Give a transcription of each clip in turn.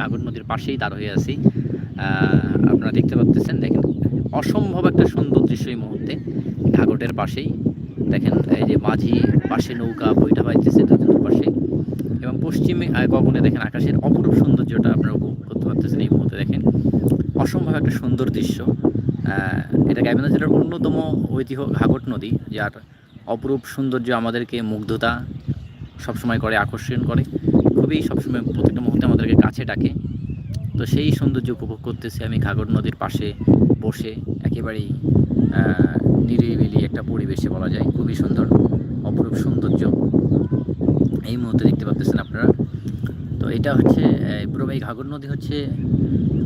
ঘাগর নদীর পাশেই দাঁড় হয়ে আছি। আপনারা দেখতে পাচ্ছেন দেখেন, অসম্ভব একটা সুন্দর দৃশ্য এই মুহূর্তে। ঘাগটের পাশেই, দেখেন, এই যে মাঝি, পাশে নৌকা, বইটা বাইতেছে দুজন পাশে এবং পশ্চিমে গগনে দেখেন আকাশের অপরূপ সৌন্দর্যটা আপনারা উপভোগ করতে পারতেছেন এই মুহূর্তে, দেখেন। অসম্ভব একটা সুন্দর দৃশ্য। এটা গাইবান্ধা জেলার অন্যতম ঐতিহ্য ঘাগট নদী, যার অপরূপ সৌন্দর্য আমাদেরকে মুগ্ধতা সবসময় করে, আকর্ষণ করে। খুবই সবসময় প্রত্যেকটা মুহূর্তে আমাদেরকে কাছে ডাকে। তো সেই সৌন্দর্য উপভোগ করতেছি আমি ঘাগর নদীর পাশে বসে, একেবারেই নিরিবিলি একটা পরিবেশে বলা যায়। খুবই সুন্দর, অপরূপ সৌন্দর্য। এই মুহূর্তে দেখতে পাচ্ছেন আপনারা। তো এটা হচ্ছে পুরো এই ঘাগর নদী হচ্ছে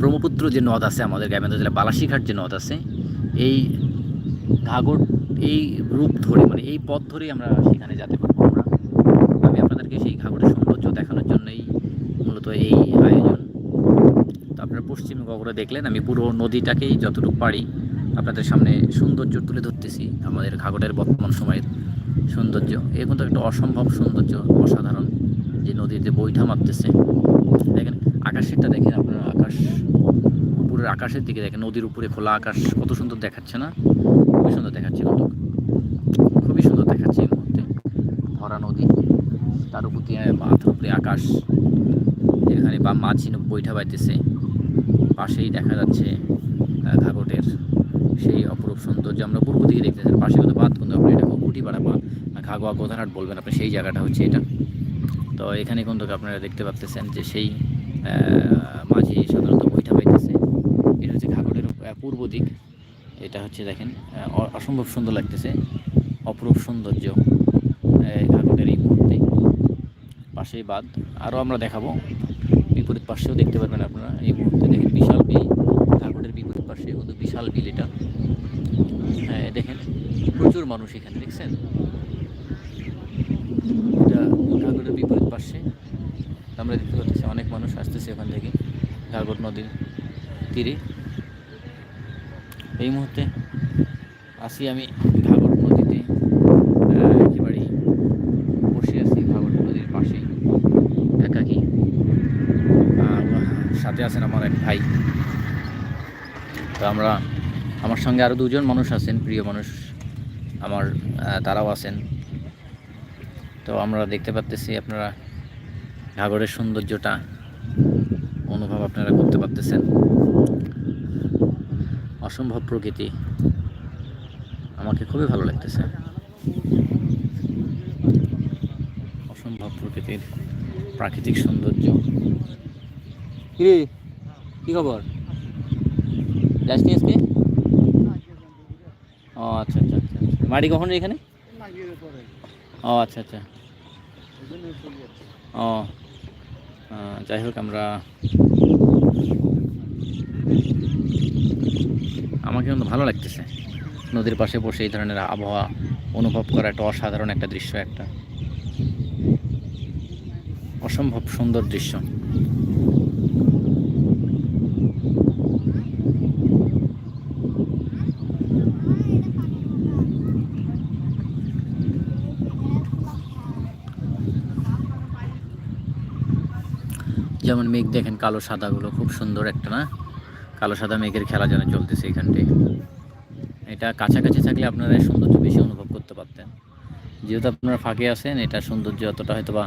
ব্রহ্মপুত্র যে নদ আছে আমাদের গাইবান্ধা জেলা বালাসীঘাট যে নদ আছে, এই ঘাগর, এই রূপ ধরে মানে এই পথ ধরেই আমরা সেখানে যেতে আমি আপনাদেরকে সেই ঘাগরের সৌন্দর্য দেখানোর জন্যই মূলত এই আয়োজন। তো আপনারা পশ্চিম গগরে দেখলেন, আমি পুরো নদীটাকেই যতটুকু পারি আপনাদের সামনে সৌন্দর্য তুলে ধরতেছি। আমাদের ঘাগরের বর্তমান সময়ের সৌন্দর্য। এ কিন্তু একটা অসম্ভব সৌন্দর্য, অসাধারণ। যে নদীতে বৈঠা মারতেছে দেখেন, আকাশেরটা দেখেন আপনারা, আকাশ উপরের আকাশের দিকে দেখেন, নদীর উপরে খোলা আকাশ কত সুন্দর দেখাচ্ছে না? খুবই সুন্দর দেখাচ্ছে কত খুবই সুন্দর দেখাচ্ছে এই মুহূর্তে ভরা নদী তার উপর মাথার উপরে আকাশ এখানে বা মাঝি বৈঠা বাইতেছে। পাশেই দেখা যাচ্ছে ঘাগটের সেই অপরূপ সৌন্দর্য। আমরা পূর্ব দিকে দেখতেছি পাশে কিন্তু বাদ কিন্তু আপনি এটা কুটিপাড়া বা ঘাগোয়া গোধারহাট বলবেন আপনি সেই জায়গাটা হচ্ছে এটা। তো এখানে কিন্তু আপনারা দেখতে পাচ্তেছেন যে সেই মাঝি সাধারণত বৈঠা পাইতেছে এটা হচ্ছে ঘাগরের আহ, পূর্ব দিক। এটা হচ্ছে দেখেন অসম্ভব সুন্দর লাগতেছে। অপরূপ সৌন্দর্য। মুহূর্তে পাশেই বাদ আরও আমরা দেখাবো। বিপরীত পাশেও দেখতে পারবেন আপনারা। এই মুহূর্তে দেখেন বিশাল বিল। ঘাগরের বিপরীত পাশে কিন্তু বিশাল বিল এটা। হ্যাঁ দেখেন, প্রচুর মানুষ এখানে, দেখছেন? এটা ঘাগরের বিপরীত পাশে আমরা দেখতে পাচ্ছি অনেক মানুষ আসতেছে এখান থেকে ঘাগর নদীর তীরে। এই মুহূর্তে আসি আমি ঘাগর নদীতে আহ, একেবারেই বসে আছি ঘাগর নদীর পাশে একাকি আর সাথে আছেন আমার এক ভাই। তো আমরা, আমার সঙ্গে আরও দুজন মানুষ আছেন, প্রিয় মানুষ আমার তারাও আছেন। তো আমরা দেখতে পাচ্তেছি আপনারা ঘাগরের সৌন্দর্যটা, অনুভব আপনারা করতে পারতেছেন। অসম্ভব প্রকৃতি। আমাকে খুবই ভালো লাগতেছে। অসম্ভব প্রকৃতির প্রাকৃতিক সৌন্দর্য। কিরে, কি খবর? যাসনি আজকে? ও আচ্ছা আচ্ছা আচ্ছা আচ্ছা। মাটি কখন এখানে? ও আচ্ছা আচ্ছা। ও যাই হোক, আমরা আমাকে কিন্তু ভালো লাগতেছে। নদীর পাশে বসে এই ধরনের আবহাওয়া অনুভব করা একটা অসাধারণ একটা দৃশ্য, একটা অসম্ভব সুন্দর দৃশ্য। যেমন মেঘ দেখেন, কালো সাদাগুলো খুব সুন্দর একটা, না? কালো সাদা মেঘের খেলা যেন চলতেছে এখানটায়। এটা কাছাকাছি থাকলে আপনারা সৌন্দর্য বেশি অনুভব করতে পারতেন। যেহেতু আপনারা ফাঁকে আছেন, এটা সৌন্দর্য অতটা হয়তো বা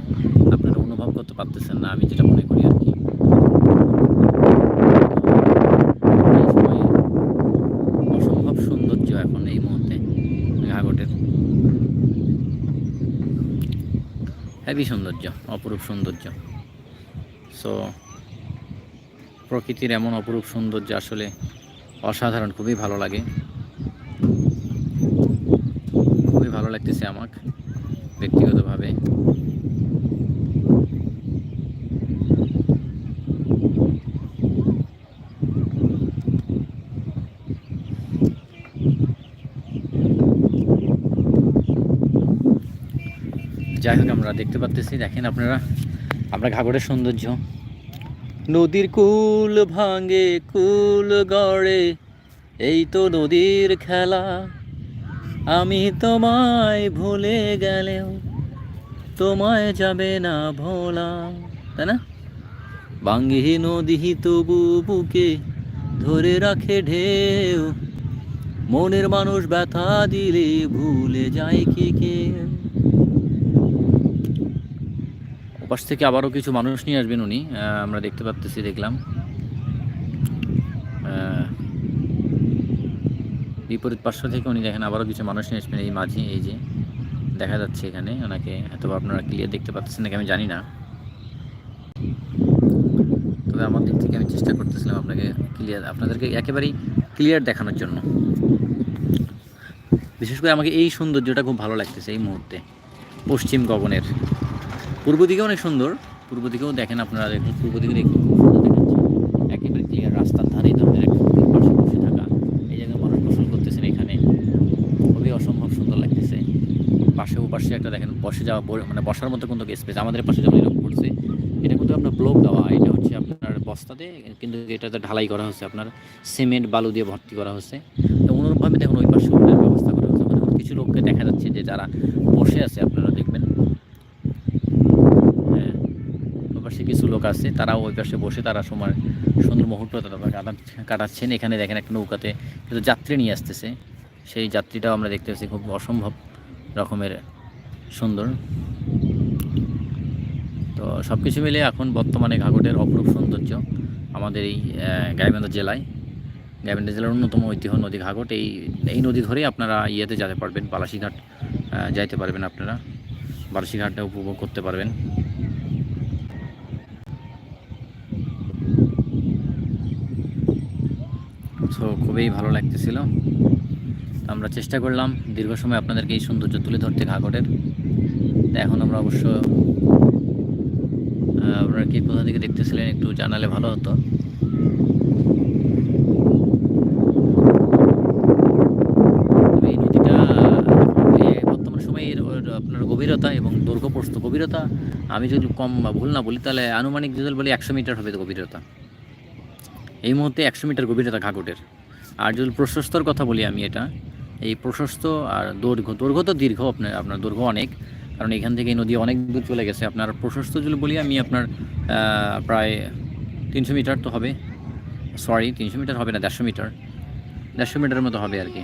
আপনারা অনুভব করতে পারতেছেন না, আমি যেটা মনে করি আর কি। অসম্ভব সৌন্দর্য এখন এই মুহূর্তে ঘাগটের হেভি সৌন্দর্য, অপরূপ সৌন্দর্য। সো, প্রকৃতির এমন অপরূপ সৌন্দর্য আসলে অসাধারণ, খুবই ভালো লাগে। খুবই ভালো লাগতেছে আমার ব্যক্তিগতভাবে। যাই হোক, আমরা দেখতে পাচ্তেছি দেখেন আপনারা, আমরা ঘাগরের সৌন্দর্য। নদীর কুল ভাঙে, কুল গড়ে, এই তো নদীর খেলা। আমি তোমায় ভুলে গেলেও তোমায় যাবে না ভোলা, তাই না? বাঙ্গি নদী তবু বুকে ধরে রাখে ঢেউ। মনের মানুষ ব্যথা দিলে ভুলে যায় কে কে? ওপাশ থেকে আবারও কিছু মানুষ নিয়ে আসবেন উনি। আমরা দেখতে পাচ্তেছি দেখলাম। বিপরীত পার্শ্ব থেকে উনি দেখেন আবারও কিছু মানুষ নিয়ে আসবেন এই মাঝি, এই যে দেখা যাচ্ছে এখানে। ওনাকে বা আপনারা ক্লিয়ার দেখতে পাচ্ছেন নাকি আমি জানি না। তবে আমার দিক থেকে আমি চেষ্টা করতেছিলাম আপনাকে ক্লিয়ার আপনাদেরকে একেবারেই ক্লিয়ার দেখানোর জন্য। বিশেষ করে আমাকে এই সৌন্দর্যটা খুব ভালো লাগতেছে এই মুহূর্তে। পশ্চিম গগনের। পূর্ব দিকে অনেক সুন্দর। পূর্ব দিকেও দেখেন আপনারা, দেখুন, পূর্ব দিকে দেখুন একেবারে ক্লিয়ার রাস্তার ধারেই একটা পাশে বসে থাকা। এই জায়গায় মানুষ গোসল করতেছেন এখানে। খুবই অসম্ভব সুন্দর লাগতেছে। পাশে ওপাশে একটা দেখেন, বসে যাওয়া মানে বসার মতো কোনো স্পেস আমাদের পাশে যেমন এরকম করছে, এটা কিন্তু আপনার ব্লক দেওয়া। এটা হচ্ছে আপনার বস্তাতে, কিন্তু এটাতে ঢালাই করা হচ্ছে আপনার। সিমেন্ট, বালু দিয়ে ভর্তি করা হচ্ছে। তো অনুরূপভাবে দেখুন, ওই পাশে ব্যবস্থা করা হচ্ছে। মানে কিছু লোককে দেখা যাচ্ছে যে যারা বসে আছে, আপনারা দেখবেন হ্যাঁ ওই পাশে কিছু লোক আছে, তারাও ওই পাশে বসে তারা সময় সুন্দর মুহূর্ত তারা কাটা- কাটাচ্ছেন। এখানে দেখেন একটা নৌকাতে কিন্তু যাত্রী নিয়ে আসতেছে। সেই যাত্রীটাও আমরা দেখতে পাচ্ছি খুব অসম্ভব রকমের সুন্দর। তো সব কিছু মিলে এখন বর্তমানে ঘাগটের অপরূপ সৌন্দর্য আমাদের এই গাইবান্ধা জেলায়। গাইবান্ধা জেলার অন্যতম ঐতিহ্য নদী ঘাগট এই এই নদী ধরেই আপনারা ইয়েতে যেতে পারবেন, বালাসীঘাট যাইতে পারবেন আপনারা। বালাসীঘাটটা উপভোগ করতে পারবেন তো খুবই ভালো লাগতেছিল। আমরা চেষ্টা করলাম, দীর্ঘ সময় আপনাদেরকে এই সৌন্দর্য তুলে ধরতে ঘাগটের এখন আমরা অবশ্য আপনারা কি কোথা থেকে দেখতেছিলেন একটু জানালে ভালো হতো। এই নদীটা বর্তমান সময়ে এর আপনার গভীরতা এবং দৈর্ঘ্য গভীরতা, আমি যদি কম বা ভুল না বলি, তাহলে আনুমানিক যদি বলি একশো মিটার হবে গভীরতা। এই মুহূর্তে একশো মিটার গভীরতা ঘাগটের আর যদি প্রশস্তর কথা বলি আমি এটা। এই প্রশস্ত আর দৈর্ঘ্য দৈর্ঘ্য তো দীর্ঘ আপনার আপনার দৈর্ঘ্য অনেক, কারণ এখান থেকে নদী অনেক দূর চলে গেছে। আপনার প্রশস্ত যদি বলি আমি আপনার প্রায় তিনশো মিটার তো হবে। সরি তিনশো মিটার হবে না, দেড়শো মিটার। দেড়শো মিটারের মতো হবে আর কি।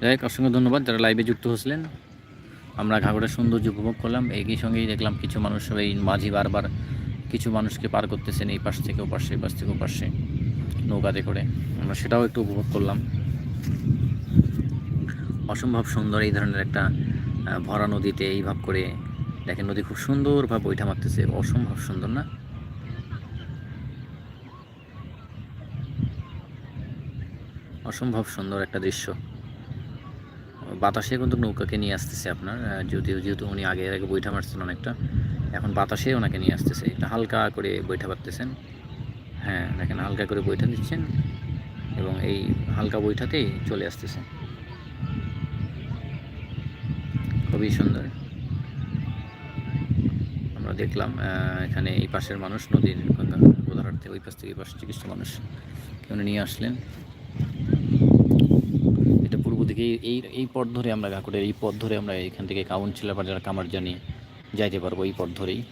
যাই হোক, অসংখ্য ধন্যবাদ যারা লাইভে যুক্ত হয়েছিলেন। আমরা ঘাগড়ের সৌন্দর্য উপভোগ করলাম। একই সঙ্গেই দেখলাম কিছু মানুষ এই মাঝি বারবার কিছু মানুষকে পার করতেছেন এই পাশ থেকে ও পাশে এই পাশ থেকে ও পাশে নৌকাতে করে। আমরা সেটাও একটু উপভোগ করলাম। অসম্ভব সুন্দর এই ধরনের একটা ভরা নদীতে এইভাব করে দেখেন নদী খুব সুন্দরভাবে বৈঠা মারতেছে। অসম্ভব সুন্দর না? অসম্ভব সুন্দর একটা দৃশ্য। বাতাসে কিন্তু নৌকাকে নিয়ে আসতেছে আপনার যদিও, যেহেতু উনি আগে আগে বৈঠা মারছেন অনেকটা, এখন বাতাসে ওনাকে নিয়ে আসতেছে। হালকা করে বৈঠা পারতেছেন হ্যাঁ দেখেন হালকা করে বৈঠা দিচ্ছেন এবং এই হালকা বৈঠাতেই চলে আসতেছে। খুবই সুন্দর। আমরা দেখলাম এখানে এই পাশের মানুষ, নদীর গোদাহাটতে ওই পাশ থেকে এই পাশে কিছু মানুষ। কেউ নিয়ে আসলেন। এটা পূর্ব দিকে এই- এই পথ ধরে আমরা ঘাকুটের এই পথ ধরে আমরা এখান থেকে কাউন্সিলার বাজার কামার জানি যাইতে পারব, এই পথ ধরেই।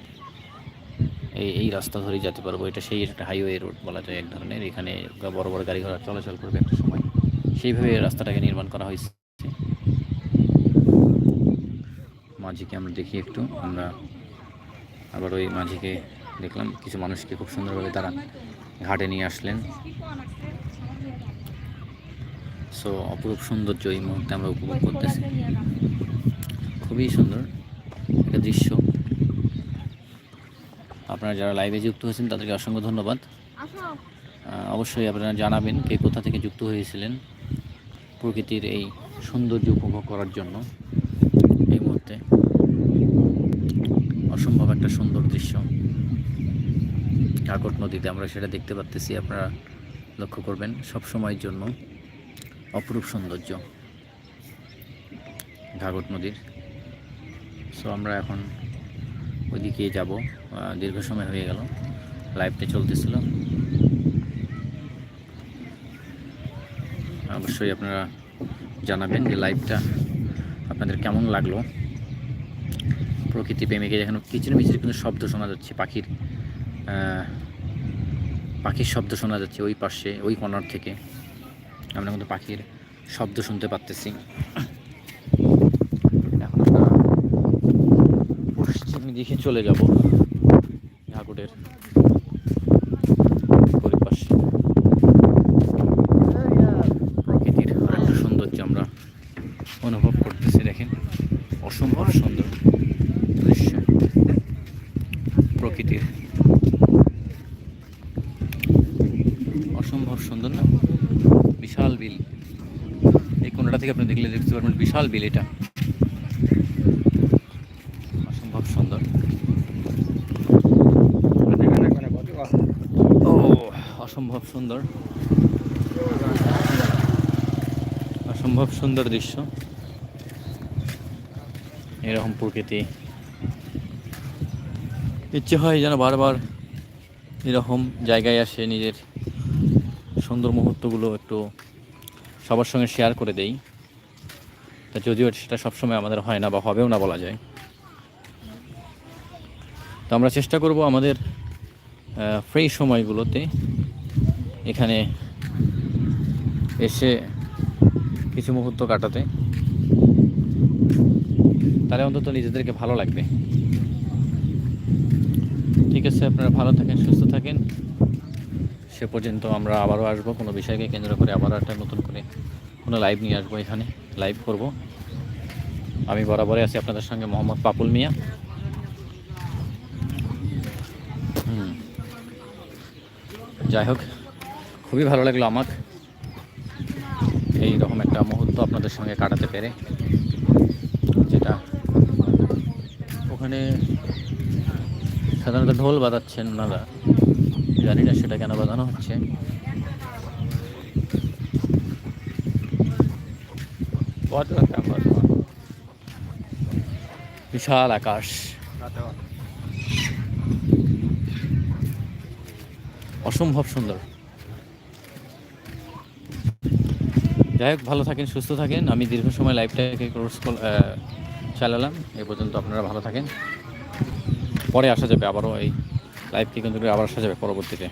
এই এই রাস্তা ধরেই যেতে পারব। এটা সেই একটা হাইওয়ে রোড বলা যায় এক ধরনের। এখানে বড় বড় গাড়ি ঘোড়া চলাচল করবে একটা সময়। সেইভাবে রাস্তাটাকে নির্মাণ করা হয়েছে। মাঝিকে আমরা দেখি একটু। আমরা আবার ওই মাঝিকে দেখলাম। কিছু মানুষকে খুব সুন্দরভাবে তারা ঘাটে নিয়ে আসলেন। সো অপরূপ সৌন্দর্য এই মুহূর্তে আমরা উপভোগ করতেছি। খুবই সুন্দর একটা দৃশ্য। আপনারা যারা লাইভে যুক্ত হয়েছেন তাদেরকে অসংখ্য ধন্যবাদ। অবশ্যই আপনারা জানাবেন কে কোথা থেকে যুক্ত হয়েছিলেন প্রকৃতির এই সৌন্দর্য উপভোগ করার জন্য এই মুহূর্তে। অসম্ভব একটা সুন্দর দৃশ্য। কাকট নদীতে আমরা সেটা দেখতে পাচ্তেছি আপনারা লক্ষ্য করবেন সব সময়ের জন্য অপরূপ সৌন্দর্য ঘাগট নদীর। সো আমরা এখন ওইদিকে যাব। দীর্ঘ সময় হয়ে গেল। লাইভটা চলতেছিল। অবশ্যই আপনারা জানাবেন যে লাইভটা আপনাদের কেমন লাগল। প্রকৃতি প্রেমিকে যেখানে কিচির মিচির কিন্তু শব্দ শোনা যাচ্ছে, পাখির পাখির শব্দ শোনা যাচ্ছে ওই পাশে, ওই কর্নার থেকে। আমরা কিন্তু পাখির শব্দ শুনতে পারতেছি এখন আমরা পশ্চিম দিকে চলে যাব। ঠাকুরের পরিপাশে। প্রকৃতির আরেকটা সৌন্দর্য আমরা অনুভব করতেছি, দেখেন। অসম্ভব সুন্দর দৃশ্য প্রকৃতির। অসম্ভব সুন্দর না? বিশাল বিল। এই কোনটা থেকে আপনি দেখলে দেখতে পারবেন, বিশাল বিল এটা। অসম্ভব সুন্দর ও অসম্ভব সুন্দর। অসম্ভব সুন্দর দৃশ্য। এরকম প্রকৃতি। ইচ্ছে হয় যেন বারবার এরকম জায়গায় আসে নিজের সুন্দর মুহূর্তগুলো একটু সবার সঙ্গে শেয়ার করে দেই। তা যদিও সেটা সবসময় আমাদের হয় না বা হবেও না বলা যায়। তো আমরা চেষ্টা করব আমাদের ফ্রি সময়গুলোতে এখানে এসে কিছু মুহূর্ত কাটাতে। তাহলে অন্তত নিজেদেরকে ভালো লাগবে। ঠিক আছে, আপনারা ভালো থাকেন, সুস্থ থাকেন। সে পর্যন্ত আমরা আবারও আসব। কোনো বিষয়কে কেন্দ্র করে আবারও একটা নতুন করে কোনো লাইভ নিয়ে আসব এখানে। লাইভ করব। আমি বরাবরই আছি আপনাদের সঙ্গে, মোহাম্মদ পাপুল মিয়া। যাই হোক। খুবই ভালো লাগল আমার। এই রকম একটা মুহূর্ত আপনাদের সঙ্গে কাটাতে পেরে, যেটা ওখানে সাধারণত ঢোল বাজাচ্ছেন ওনারা। জানি না সেটা কেন বাজানো হচ্ছে। বিশাল আকাশ। অসম্ভব সুন্দর। যাই হোক, ভালো থাকেন, সুস্থ থাকেন। আমি দীর্ঘ সময় লাইফটাকে ক্লোজ চালালাম। এ পর্যন্ত আপনারা ভালো থাকেন। পরে আসা যাবে আবারও এই লাইফকে কিন্তু আবার আসা যাবে পরবর্তীতে।